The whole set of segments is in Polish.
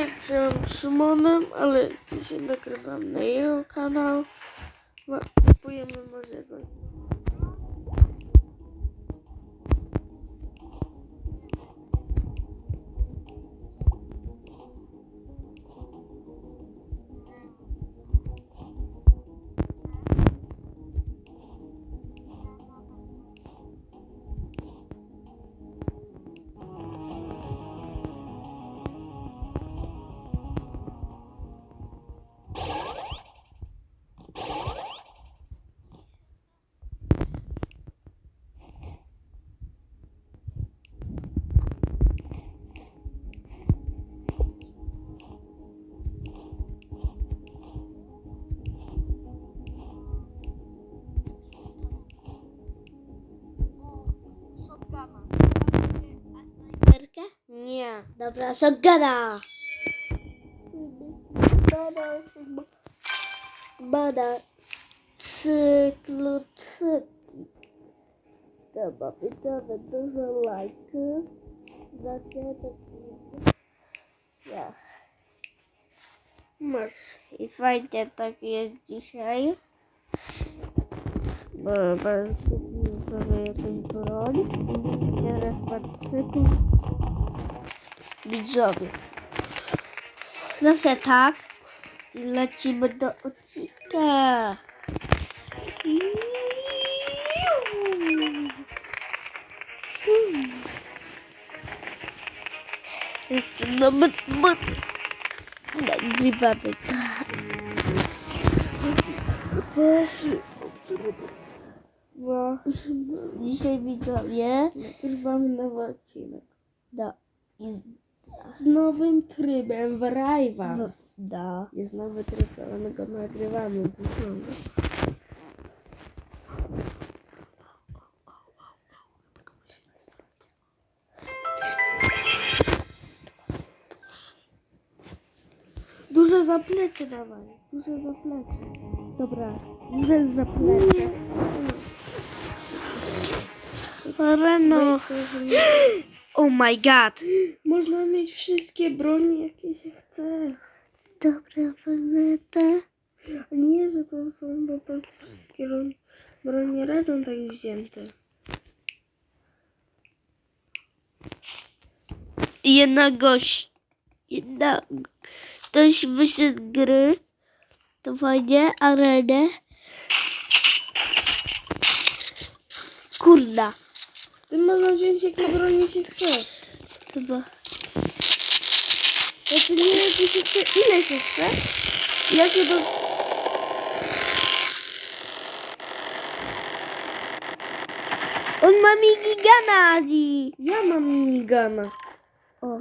nagrywam Szymonem, ale dzisiaj nagrywam na jego kanał. Kupujemy może go. Dobra, shotguna. Bada cyklu. Dobra, widzowie, dużo lajków. Znacie taki... Ja. Masz. I fajnie tak jest dzisiaj. Bo bardzo sobie jakąś broń. Teraz patrzyku. Widzowie. Zawsze tak. Lecimy do odcinka. Zaczynamy nagrywamy. Bo dzisiaj widzowie nagrywamy nowy odcinek. Da. Z nowym trybem w Rajwa. da. Jest nowy tryb, ale my go nagrywamy. Duże zaplecze dawaj. Duże zaplecze. Dobra, duże zaplecze. Reno. Oh my god. Można mieć wszystkie broni, jakie się chce. Dobra, planeta. A nie, że to są po prostu wszystkie broń- bronie razem tak wzięte. Jedna gość. Jedna. Ktoś wyszedł gry. To fajnie. Arenę. Kurna. Ty można wziąć jakie bronie się chce. Chyba. Znaczy nie jakie się chce, ile się chce. Jakie do... On ma minigana, Adi. Ja mam minigana. O.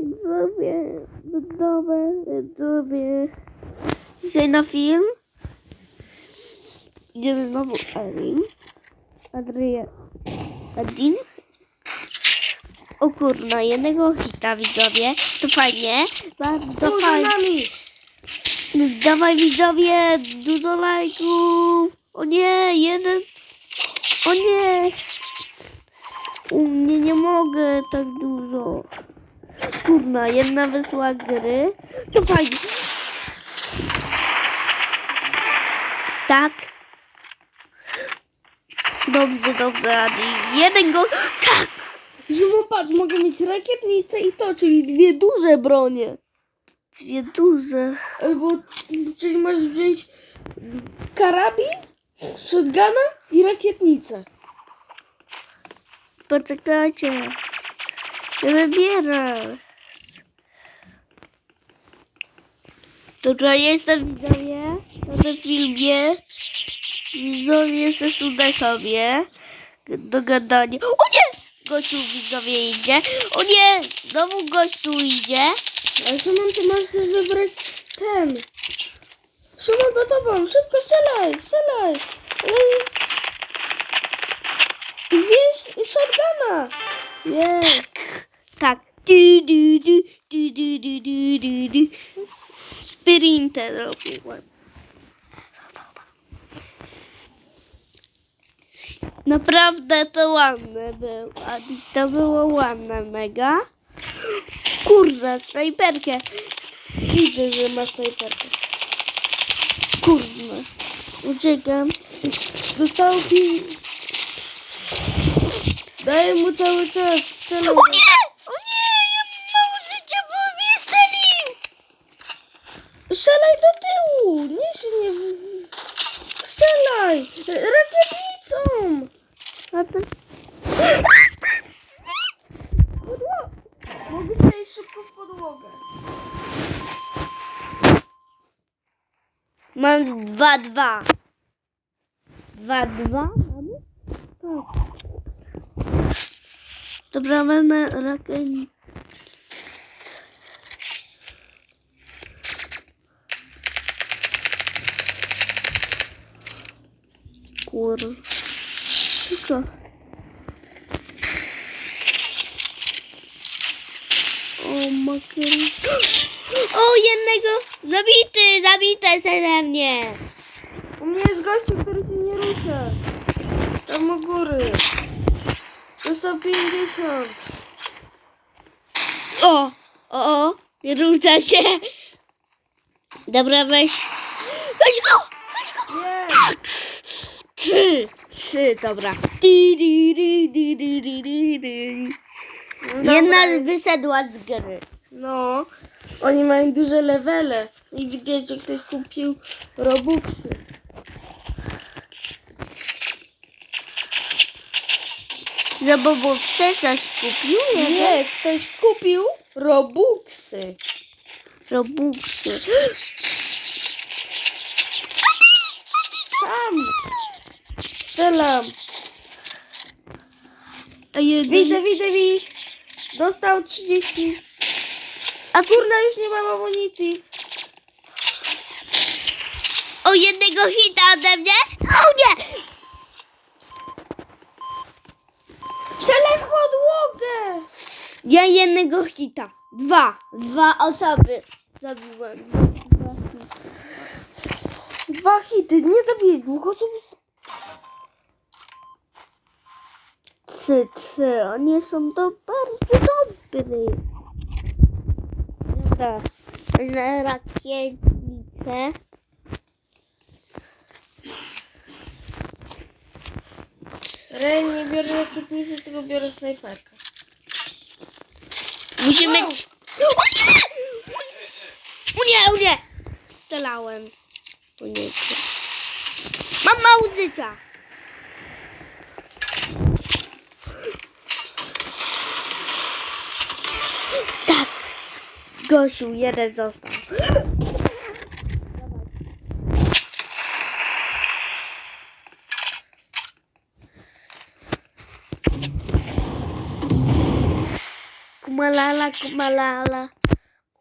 Widzowie, widzowie, widzowie. Dzisiaj na film. Idziemy znowu Adin. Adria. Adin. O kurna, jednego hita widzowie. To fajnie. Bardzo fajnie. Dawaj widzowie, dużo lajków. O nie, jeden. O nie. U mnie nie mogę tak dużo. Kurna, jedna wysłała gry. To fajnie. Tak. Dobrze, dobrze, Adi. Jeden go. Tak. Zimą patrz, mogę mieć rakietnicę i to, czyli dwie duże bronie. Dwie duże. Albo, czyli możesz wziąć karabin, shotguna i rakietnicę. Poczekajcie. Wybieram. Dobra, jestem widzowie na tym filmie widzowie zesunę sobie do gadania. O nie! Gościu widzowie idzie. O nie! Znowu gościu idzie. Ale Szymon, ty masz też wybrać ten. Szymon, za tobą! Szybko strzelaj! Strzelaj! Ale... Wiesz, shotguna! Nie. Tak, tak. Di, di, di, di, di, di, di, di. Sprintę robię. Naprawdę to ładne było. To było ładne mega. Kurde, snajperkę. Widzę, że ma snajperkę. Kurde. Uciekam. Został ci... Daję mu cały czas. Nie! O nie! Ja mam mało życia, bo mnie strzelił! Strzelaj do tyłu! Nie się nie... Strzelaj! Rakietnicą! A to... Podło... Mogę przejść szybko w podłogę. Mam dwa, dwa. Dwa, dwa? Mamy? Tak. Dobra, rakiet. Kur... Tylko... O, makier... O, jednego! Zabity! Zabite ze mnie! U mnie jest gościu, który się nie rusza. Tam u góry. Dostał 50. O! O! o nie rusza się! Dobra, weź... Weź go! Weź go! Nie! Trzy! Trzy, dobra. Di, di, di, di, di, di, di. Dobra. Jedna wyszedła z gry. No, oni mają duże levele. I widać, że ktoś kupił Robuxy. Bobo chce coś kupił? Nie, ktoś kupił Robuxy. Robuxy. Tam. Strzelam. Widzę, widzę, widzę. Dostał 30. A kurna, już nie mam amunicji. O jednego hita ode mnie? O nie! Strzelaj w podłogę. Ja jednego hita. Dwa. Dwa osoby zabiłem. Dwa hity, nie zabiję dwóch osób. Trzy, trzy. Oni są to bardzo dobry. Wezmę rakietnicę. Ren, nie biorę rakietnicy, tylko biorę snajperkę. Musimy... Wow. O nie! O nie, o nie! Strzelałem. Nie. Mam mało życia. Gosiu, jeden został. Kumalala, kumalala.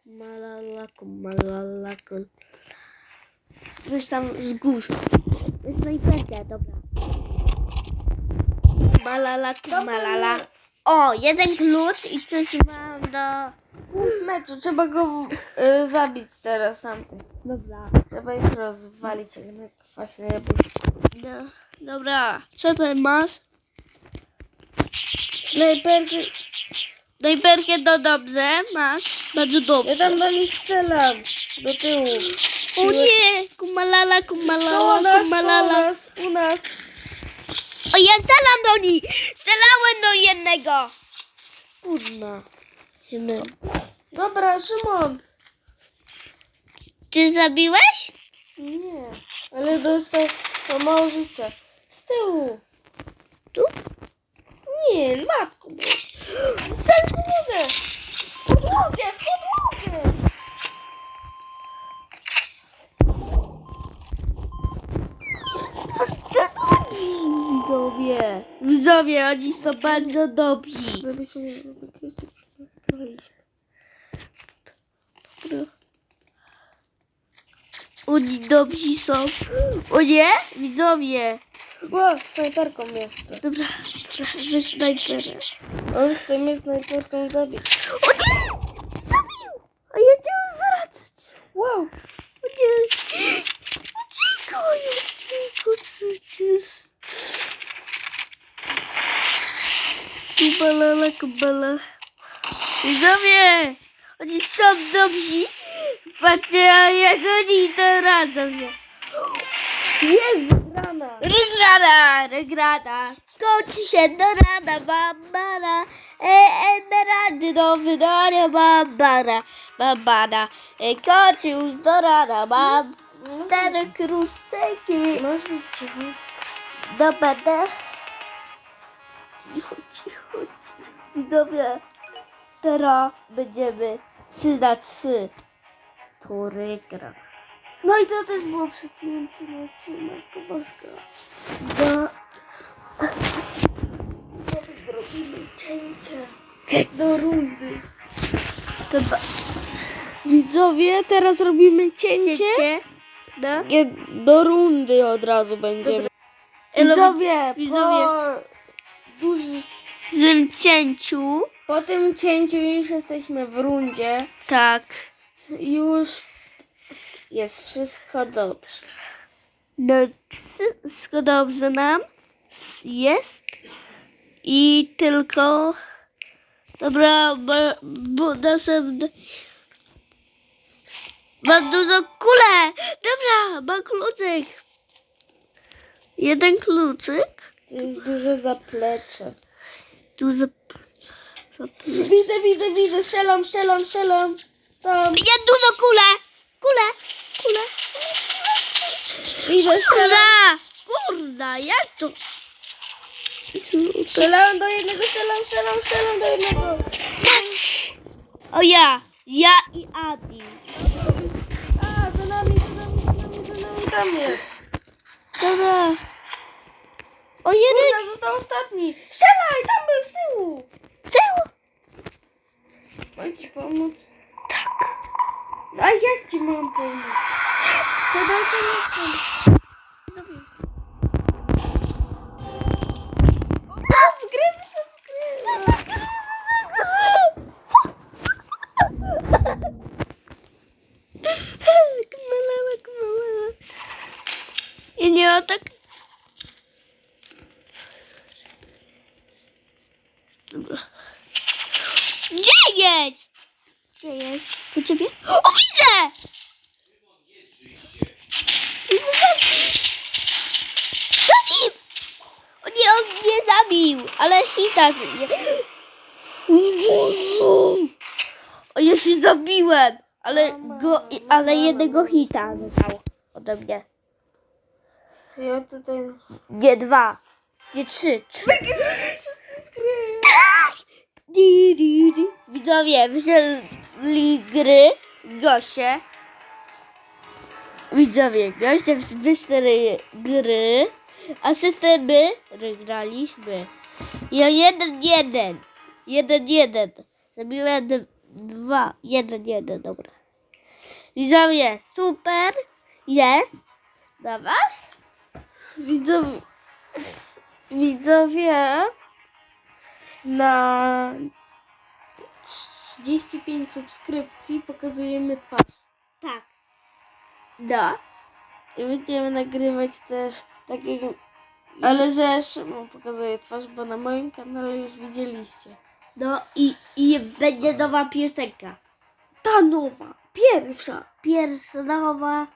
Kumalala, kumalala, kul. Coś tam z gór. Snajperkę, dobra. Kumalala, kumalala. O, jeden klucz i coś mam do... W meczu, trzeba go y, zabić teraz sam. Dobra. Trzeba ich rozwalić jak na kwaśne jabłuszko. No, dobra. Co tutaj masz? Snajperkę, Snajperkę to dobrze, masz. Bardzo ja dobrze. tam do nich strzelam. Do tyłu. O nie! Kumalala, To u kumalala, nas, u kumalala. nas, u nas. O, ja strzelam do nich! Strzelałem do jednego! Kurna. Jednego. Dobra, Szymon. Ty zabiłeś? Nie, ale dostał to mało życia. Z tyłu. Tu? Nie, matku. W podłogę. W podłogę, w podłogę. Widzowie. Widzowie, oni są bardzo dobrzy. Żeby się nie wykręcić. Dobra. Oni dobrzy są. O nie? Widzowie. Ło, snajperką chce. Dobra, dobra, weź snajperę. On chce mnie snajperką zabić. O nie! Zabił! A ja chciałem wracać. Wow. O nie! Uciekaj, uciekaj przecież. Kumbala, kumbala. Widzowie! Oni są dobrzy. Patrzcie, a jak oni to radzą się. Jest wygrana! Regrada, regrada. Kończy się do rana, bambara. E, emeraldy do wydania, bambara. Bambara. E, kończy już do rana, mam cztery krucyki. Masz być cicho. Do będę. Cicho, cicho, cicho. Widzowie, teraz będziemy 3 na 3. To regra. No i to też było przed chwilą trzy na trzy, Matko Boska. Do... Zrobimy cięcie. Do rundy. Widzowie, teraz robimy cięcie. cięcie. No. Do rundy od razu będziemy. Widzowie, widzowie. po, duży, W tym cięciu. po tym cięciu już jesteśmy w rundzie. Tak. Już jest wszystko dobrze. No, wszystko dobrze nam jest. I tylko. Dobra, bo, bo następny. Mam dużo kulę! Dobra, mam kluczyk. Jeden kluczyk. To jest duże zaplecze. Tu za... za- Widzę, widzę, widzę, strzelam, strzelam, strzelam. Tam, Ja dużo kulę! Kulę! Kulę! widzę, strzelam. Kurda! Jak to? Strzelałem do jednego, strzelam, strzelam, strzelam do jednego. Tak! O ja! Ja i Adi. A, za nami, za nami, za nami, za nami, tam jest. Dobra. O jeden! Kurna, został ostatni. Strzelaj, tam był z tyłu. Tył! Mam ci pomóc? Tak. A jak ci mam pomóc? To daj telefon. Przed Po ciebie? O, widzę! Za nim! O nie, on mnie zabił, ale hita mnie. O, ja się zabiłem, ale go, ale jednego hita zostało ode mnie. Ja tutaj... Nie dwa, nie trzy. trzy. Di, di, di. Widzowie. Widzowie, goście wyszli gry, a systemy wygraliśmy. Ja jeden, jeden. Jeden, jeden. Zabiłem dwa. Jeden, jeden, dobra. Widzowie, super jest dla was. Widzowie... Widzowie... Na 35 subskrypcji pokazujemy twarz. Tak. No. I będziemy nagrywać też takiego... Ale że Szymon pokazuje twarz, bo na moim kanale już widzieliście. No i, i będzie nowa piosenka. Ta nowa, pierwsza, Pierwsza nowa.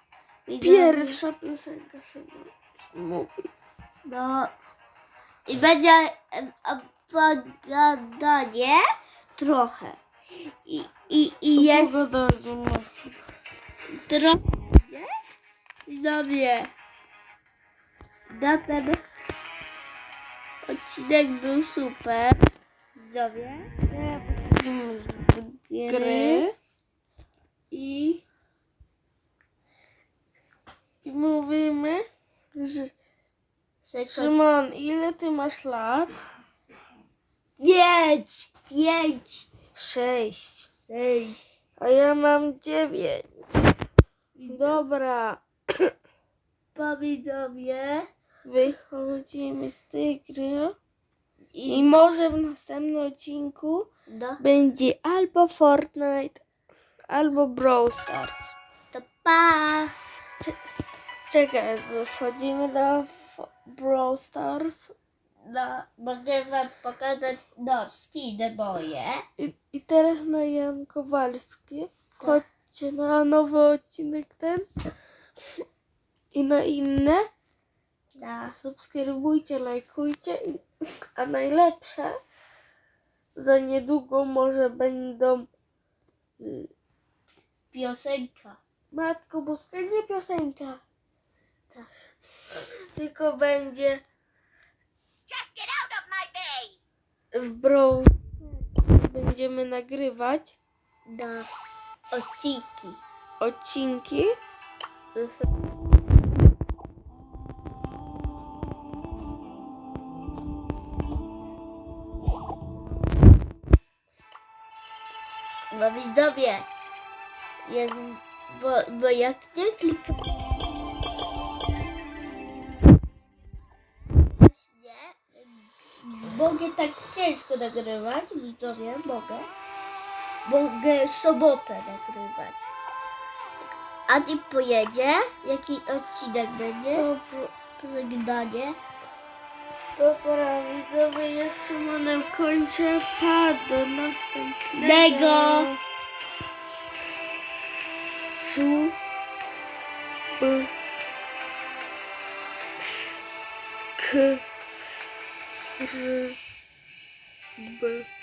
pierwsza piosenka Szymon mówi. No. I będzie em, opowiadanie trochę. I, i, i jest Pogoda Moskwy. trochę. Widzowie. Na ten odcinek był super. Widzowie. Z Gry. I i mówimy, że. Szymon, ile ty masz lat? Pięć! Pięć! Sześć. Sześć! A ja mam dziewięć. Dobra, Powidowie wychodzimy z tej gry i i może w następnym odcinku no, będzie albo Fortnite, albo Brawl Stars. to pa! Czekaj, wchodzimy do Brawl Stars. No, mogę wam pokazać noski moje. I, I teraz na Jan Kowalski. Chodźcie na nowy odcinek ten. I na inne. Na Subskrybujcie, lajkujcie. A najlepsze, za niedługo może będą y, piosenka. Matko Boska, nie piosenka. Tak. Tylko będzie w Brawl będziemy nagrywać Na odcinki. odcinki. No widzowie, jak, bo, bo jak nie klikam ciężko nagrywać, widzowie, mogę. Mogę sobotę nagrywać. A ty pojedzie? Jaki odcinek będzie? Dobra, Żegnanie. dobra widzowie, ja z Szymonem kończę. Pa, do następnego. Nego. Su. B. K. R. B.